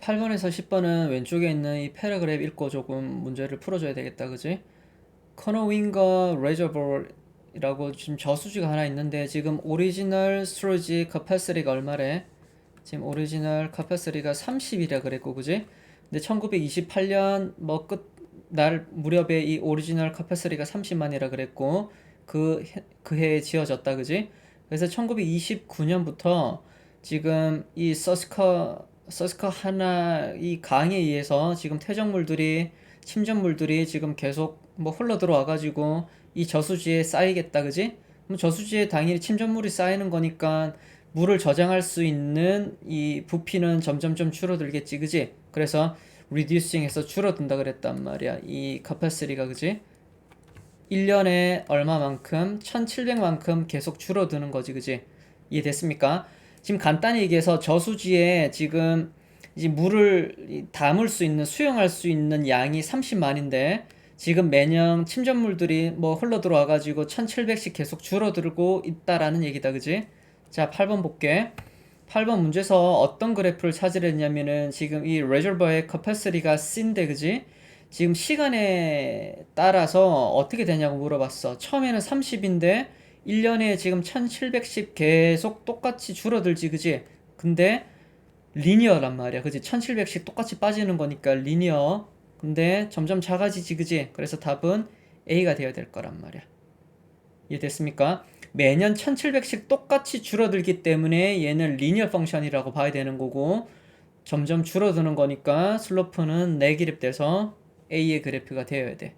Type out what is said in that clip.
8번에서 10번은 왼쪽에 있는 이 패러그래프 읽고 조금 문제를 풀어줘야 되겠다, 그지? 커너윙거 레저볼이라고 지금 저수지가 하나 있는데 지금 오리지널 스토리지 커패시티가 얼마래? 지금 오리지널 커패시티가 30이라 그랬고, 그지? 근데 1928년 뭐 끝 날 무렵에 이 오리지널 커패시티가 30만이라 그랬고 그, 해- 그 해에 지어졌다, 그지? 그래서 1929년부터 지금 이 서스커 서스커 하나 이 강에 의해서 지금 퇴적물들이 침전물들이 지금 계속 뭐 흘러 들어와 가지고 이 저수지에 쌓이겠다 그지? 그럼 저수지에 당연히 침전물이 쌓이는 거니까 물을 저장할 수 있는 이 부피는 점점점 줄어들겠지 그지? 그래서 reducing해서 줄어든다 그랬단 말이야 이 capacity가 그지? 1년에 얼마만큼 1700만큼 계속 줄어드는 거지 그지? 이해됐습니까? 지금 간단히 얘기해서 저수지에 지금 이제 물을 이- 담을 수 있는 수용할 수 있는 양이 30만인데 지금 매년 침전물들이 뭐 흘러 들어와 가지고 1700씩 계속 줄어들고 있다라는 얘기다 그지? 자 8번 볼게 8번 문제에서 어떤 그래프를 찾으랬냐면은 지금 이 레저버의 커패시티가 C인데 그지? 지금 시간에 따라서 어떻게 되냐고 물어봤어 처음에는 30인데 1년에 지금 1700씩 계속 똑같이 줄어들지 그지? 근데 리니어란 말이야 그지? 1700씩 똑같이 빠지는 거니까 리니어 근데 점점 작아지지 그지? 그래서 답은 A가 되어야 될 거란 말이야 이해됐습니까? 매년 1700씩 똑같이 줄어들기 때문에 얘는 리니어 펑션이라고 봐야 되는 거고 점점 줄어드는 거니까 슬로프는 네기립 돼서 A의 그래프가 되어야 돼